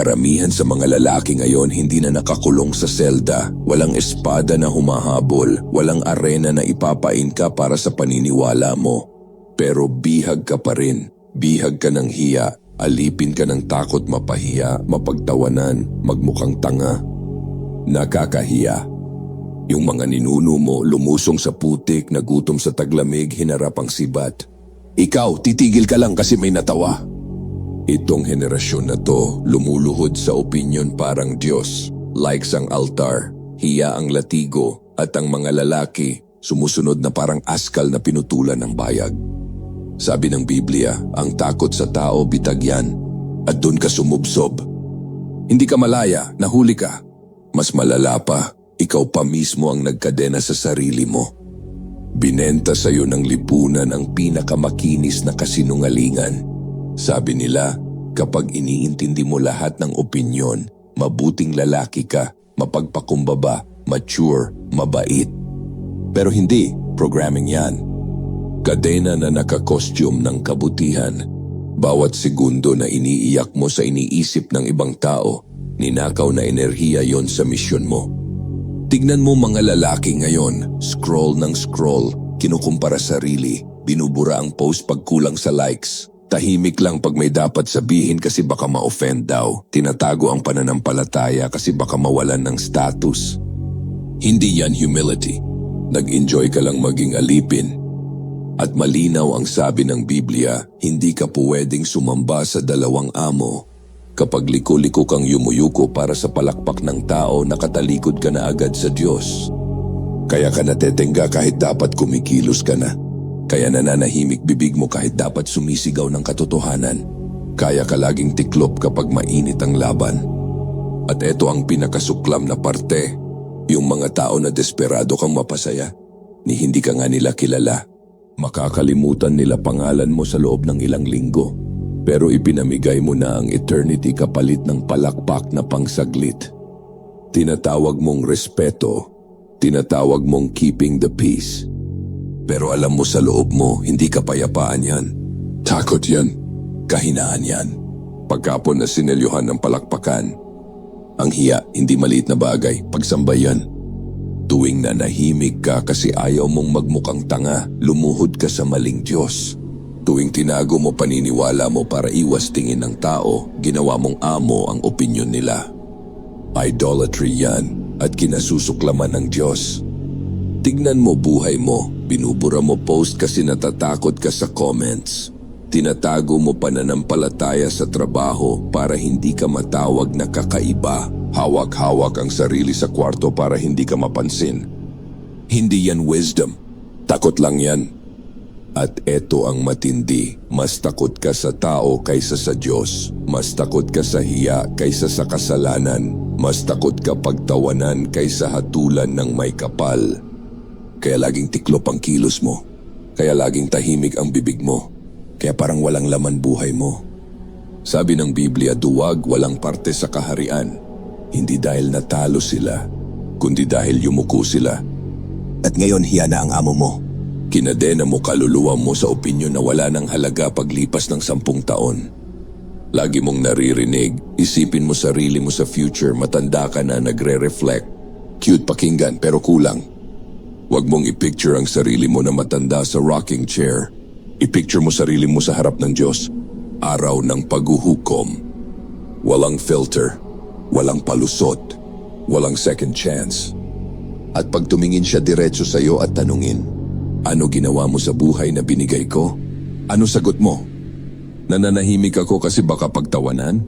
Karamihan sa mga lalaki ngayon hindi na nakakulong sa selda, walang espada na humahabol, walang arena na ipapain ka para sa paniniwala mo. Pero bihag ka pa rin, bihag ka ng hiya, alipin ka ng takot mapahiya, mapagtawanan, magmukhang tanga. Nakakahiya. Yung mga ninuno mo lumusong sa putik, nagutom sa taglamig, hinarap ang sibat. Ikaw, titigil ka lang kasi may natawa. Itong henerasyon na to lumuluhod sa opinyon parang Diyos. Likes ang altar, hiya ang latigo, at ang mga lalaki sumusunod na parang askal na pinutulan ng bayag. Sabi ng Biblia, ang takot sa tao bitag yan, at doon ka sumubsob. Hindi ka malaya, nahuli ka. Mas malala pa, ikaw pa mismo ang nagkadena sa sarili mo. Binenta sa iyo ng lipunan ang pinakamakinis na kasinungalingan. Sabi nila, kapag iniintindi mo lahat ng opinyon, mabuting lalaki ka, mapagpakumbaba, mature, mabait. Pero hindi, programming yan. Kadena na nakakostyum ng kabutihan. Bawat segundo na iniiyak mo sa iniisip ng ibang tao, ninakaw na enerhiya yon sa misyon mo. Tignan mo mga lalaki ngayon, scroll ng scroll, kinukumpara sarili, binubura ang post pag kulang sa likes. Tahimik lang pag may dapat sabihin kasi baka ma-offend daw. Tinatago ang pananampalataya kasi baka mawalan ng status. Hindi yan humility. Nag-enjoy ka lang maging alipin. At malinaw ang sabi ng Biblia, hindi ka pwedeng sumamba sa dalawang amo. Kapag liko-liko kang yumuyuko para sa palakpak ng tao, nakatalikod ka na agad sa Diyos. Kaya ka natetenga kahit dapat kumikilos ka na. Kaya nananahimik bibig mo kahit dapat sumisigaw ng katotohanan. Kaya ka laging tiklop kapag mainit ang laban. At ito ang pinakasuklam na parte, yung mga tao na desperado kang mapasaya, ni hindi ka nga nila kilala. Makakalimutan nila pangalan mo sa loob ng ilang linggo. Pero ipinamigay mo na ang eternity kapalit ng palakpak na pangsaglit. Tinatawag mong respeto, tinatawag mong keeping the peace. Pero alam mo sa loob mo, hindi kapayapaan yan. Takot yan. Kahinaan yan. Pagkapon na sinelyuhan ng palakpakan. Ang hiya, hindi maliit na bagay, pagsambay yan. Tuwing nanahimik ka kasi ayaw mong magmukhang tanga, lumuhod ka sa maling Diyos. Tuwing tinago mo paniniwala mo para iwas tingin ng tao, ginawa mong amo ang opinyon nila. Idolatry yan at kinasusuklaman ng Diyos. Tignan mo buhay mo, binubura mo post kasi natatakot ka sa comments. Tinatago mo pananampalataya sa trabaho para hindi ka matawag na kakaiba. Hawak-hawak ang sarili sa kwarto para hindi ka mapansin. Hindi yan wisdom. Takot lang yan. At eto ang matindi, mas takot ka sa tao kaysa sa Diyos. Mas takot ka sa hiya kaysa sa kasalanan. Mas takot ka pagtawanan kaysa hatulan ng may kapal. Kaya laging tiklop ang kilos mo. Kaya laging tahimik ang bibig mo. Kaya parang walang laman buhay mo. Sabi ng Biblia, duwag walang parte sa kaharian. Hindi dahil natalo sila, kundi dahil yumuko sila. At ngayon hiya na ang amo mo. Kinadena mo kaluluwa mo sa opinyon na wala ng halaga paglipas ng sampung taon. Lagi mong naririnig, isipin mo sarili mo sa future, matanda ka na nagre-reflect. Cute pakinggan pero kulang. Huwag mong ipicture ang sarili mo na matanda sa rocking chair. Ipicture mo sarili mo sa harap ng Diyos. Araw ng paghuhukom. Walang filter, walang palusot, walang second chance. At pag tumingin siya diretso sa iyo at tanungin, ano ginawa mo sa buhay na binigay ko? Ano sagot mo? Nananahimik ako kasi baka pagtawanan?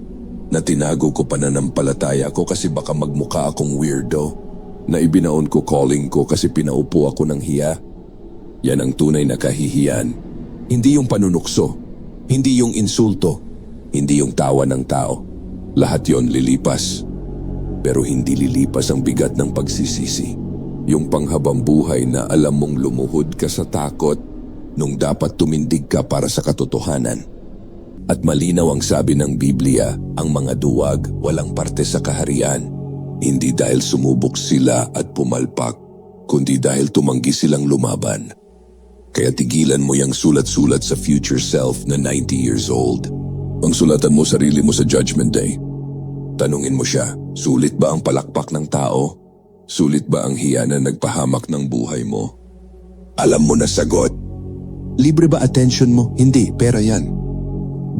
Na tinago ko pananampalataya ko kasi baka magmukha akong weirdo? Na ibinaon ko calling ko kasi pinaupo ako ng hiya? Yan ang tunay na kahihiyan. Hindi yung panunukso. Hindi yung insulto. Hindi yung tawa ng tao. Lahat yon lilipas. Pero hindi lilipas ang bigat ng pagsisisi. Yung panghabang buhay na alam mong lumuhod ka sa takot nung dapat tumindig ka para sa katotohanan. At malinaw ang sabi ng Biblia, ang mga duwag walang parte sa kaharian. Hindi dahil sumubok sila at pumalpak, kundi dahil tumanggi silang lumaban. Kaya tigilan mo yung sulat-sulat sa future self na 90 years old. Ang sulatan mo sarili mo sa Judgment Day. Tanungin mo siya, sulit ba ang palakpak ng tao? Sulit ba ang hiya na nagpahamak ng buhay mo? Alam mo na sagot. Libre ba attention mo? Hindi, pera yan.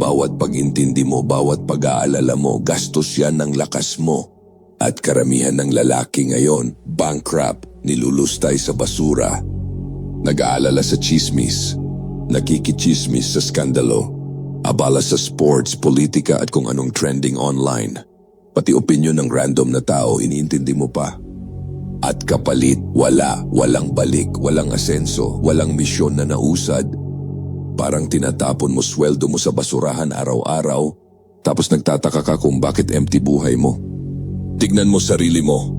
Bawat pag-intindi mo, bawat pag-aalala mo, gastos yan ng lakas mo. At karamihan ng lalaki ngayon, bankrupt, nilulustay sa basura. Nag-aalala sa chismis, nakikichismis sa skandalo, abala sa sports, politika at kung anong trending online. Pati opinion ng random na tao, iniintindi mo pa. At kapalit, wala, walang balik, walang asenso, walang misyon na nausad. Parang tinatapon mo sweldo mo sa basurahan araw-araw, tapos nagtataka ka kung bakit empty buhay mo. Tignan mo sarili mo.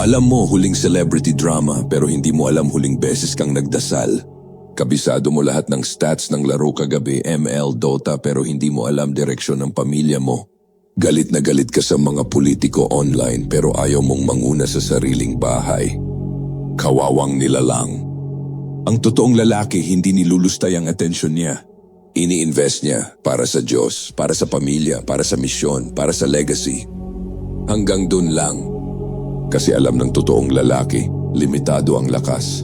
Alam mo huling celebrity drama pero hindi mo alam huling beses kang nagdasal. Kabisado mo lahat ng stats ng laro kagabi, ML, Dota pero hindi mo alam direksyon ng pamilya mo. Galit na galit ka sa mga politiko online pero ayaw mong manguna sa sariling bahay. Kawawang nilalang. Ang totoong lalaki hindi nilulustay ang atensyon niya. Ini-invest niya para sa Diyos, para sa pamilya, para sa misyon, para sa legacy. Hanggang dun lang. Kasi alam ng totoong lalaki, limitado ang lakas.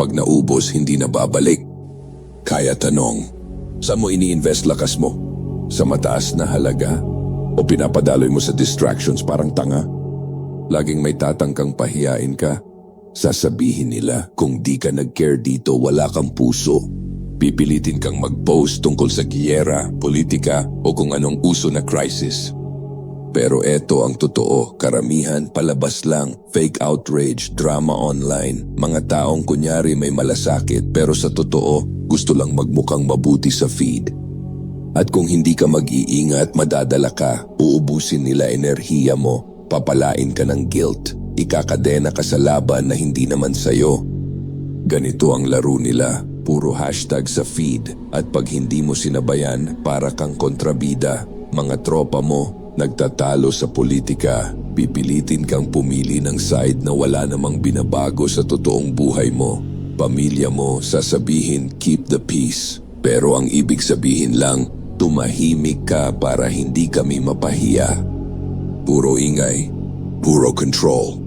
Pag naubos, hindi na babalik. Kaya tanong, saan mo ini-invest lakas mo? Sa mataas na halaga? O pinapadaloy mo sa distractions parang tanga? Laging may tatangkang pahiyain ka? Sasabihin nila kung di ka nag-care dito wala kang puso. Pipilitin kang mag-post tungkol sa giyera, politika o kung anong uso na crisis. Pero eto ang totoo, karamihan palabas lang, fake outrage, drama online, mga taong kunyari may malasakit pero sa totoo gusto lang magmukhang mabuti sa feed. At kung hindi ka mag-iingat, madadala ka, uubusin nila enerhiya mo, papalain ka ng guilt, ikakadena ka sa laban na hindi naman sayo. Ganito ang laro nila, puro hashtag sa feed. At pag hindi mo sinabayan, para kang kontrabida, mga tropa mo, nagtatalo sa politika, pipilitin kang pumili ng side na wala namang binabago sa totoong buhay mo. Pamilya mo, sasabihin keep the peace. Pero ang ibig sabihin lang, tumahimik ka para hindi kami mapahiya. Puro ingay, puro control.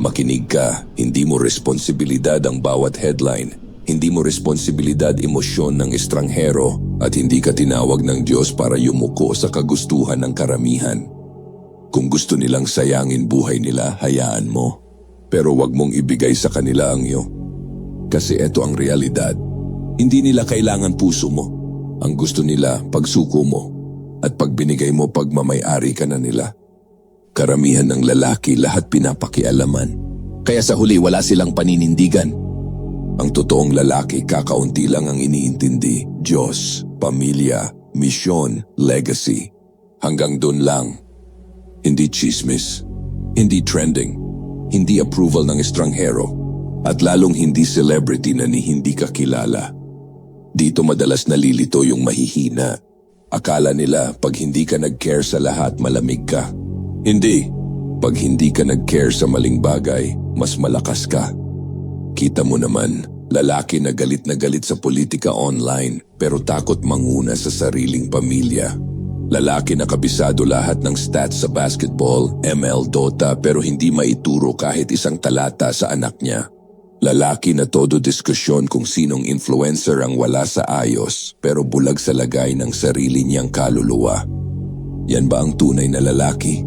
Makinig ka, hindi mo responsibilidad ang bawat headline. Hindi mo responsibilidad emosyon ng estranghero at hindi ka tinawag ng Diyos para yumuko sa kagustuhan ng karamihan. Kung gusto nilang sayangin buhay nila, hayaan mo. Pero wag mong ibigay sa kanila ang iyo. Kasi ito ang realidad. Hindi nila kailangan puso mo. Ang gusto nila, pagsuko mo. At pag binigay mo, pagmamayari ka na nila. Karamihan ng lalaki lahat pinapakialaman. Kaya sa huli wala silang paninindigan. Ang totoong lalaki kakaunti lang ang iniintindi. Diyos, pamilya, misyon, legacy. Hanggang dun lang. Hindi chismis. Hindi trending. Hindi approval ng estranghero. At lalong hindi celebrity na ni hindi ka kilala. Dito madalas nalilito yung mahihina. Akala nila pag hindi ka nag-care sa lahat malamig ka. Hindi. Pag hindi ka nag-care sa maling bagay, mas malakas ka. Kita mo naman, lalaki na galit na galit sa politika online pero takot manguna sa sariling pamilya. Lalaki na kabisado lahat ng stats sa basketball, ML, Dota pero hindi maituro kahit isang talata sa anak niya. Lalaki na todo diskusyon kung sinong influencer ang wala sa ayos pero bulag sa lagay ng sarili niyang kaluluwa. Yan ba ang tunay na lalaki?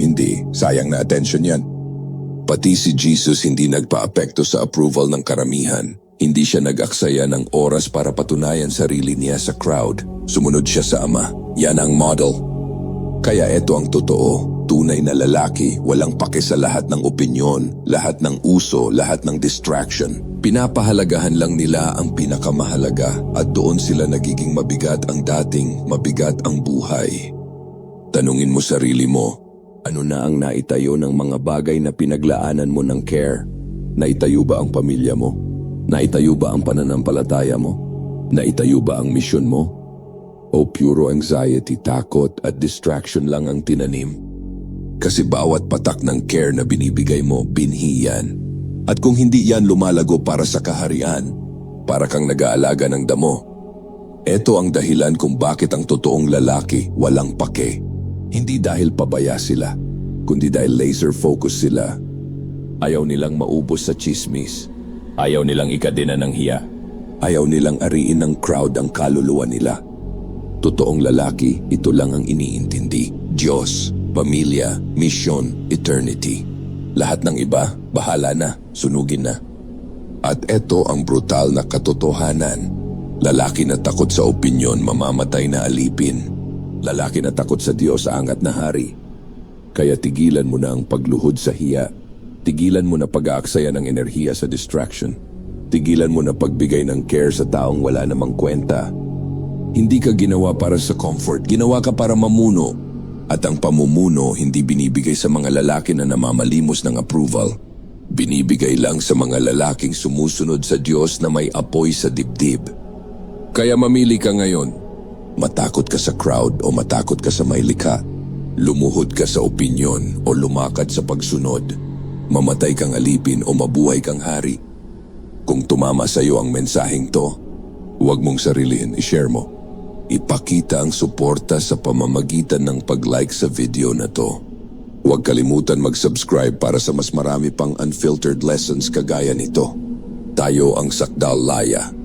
Hindi, sayang na attention yan. Pati si Jesus hindi nagpa-apekto sa approval ng karamihan. Hindi siya nag-aksaya ng oras para patunayan sarili niya sa crowd. Sumunod siya sa ama. Yan ang model. Kaya ito ang totoo. Tunay na lalaki, walang pake sa lahat ng opinyon, lahat ng uso, lahat ng distraction. Pinapahalagahan lang nila ang pinakamahalaga at doon sila nagiging mabigat ang dating mabigat ang buhay. Tanungin mo sarili mo, ano na ang naitayo ng mga bagay na pinaglaanan mo ng care? Naitayo ba ang pamilya mo? Naitayo ba ang pananampalataya mo? Naitayo ba ang misyon mo? O puro anxiety, takot at distraction lang ang tinanim? Kasi bawat patak ng care na binibigay mo, binhi yan. At kung hindi yan lumalago para sa kaharian, para kang nag-aalaga ng damo, ito ang dahilan kung bakit ang totoong lalaki walang pake. Hindi dahil pabaya sila, kundi dahil laser focus sila. Ayaw nilang maubos sa chismis. Ayaw nilang ikadena ng hiya. Ayaw nilang ariin ng crowd ang kaluluwa nila. Totoong lalaki, ito lang ang iniintindi. Diyos, pamilya, misyon, eternity. Lahat ng iba, bahala na, sunugin na. At eto ang brutal na katotohanan. Lalaki na takot sa opinyon, mamamatay na alipin. Lalaki na takot sa Diyos, angat na hari. Kaya tigilan mo na ang pagluhod sa hiya. Tigilan mo na pag-aaksaya ng enerhiya sa distraction. Tigilan mo na pagbigay ng care sa taong wala namang kwenta. Hindi ka ginawa para sa comfort, ginawa ka para mamuno. At ang pamumuno hindi binibigay sa mga lalaki na namamalimos ng approval. Binibigay lang sa mga lalaking sumusunod sa Diyos na may apoy sa dibdib. Kaya mamili ka ngayon. Matakot ka sa crowd o matakot ka sa may likha. Lumuhod ka sa opinyon o lumakad sa pagsunod. Mamatay kang alipin o mabuhay kang hari. Kung tumama sa iyo ang mensaheng to, huwag mong sarilihin, i-share mo. Ipakita ang suporta sa pamamagitan ng pag-like sa video na to. Huwag kalimutan mag-subscribe para sa mas marami pang unfiltered lessons kagaya nito. Tayo ang Sakdal Laya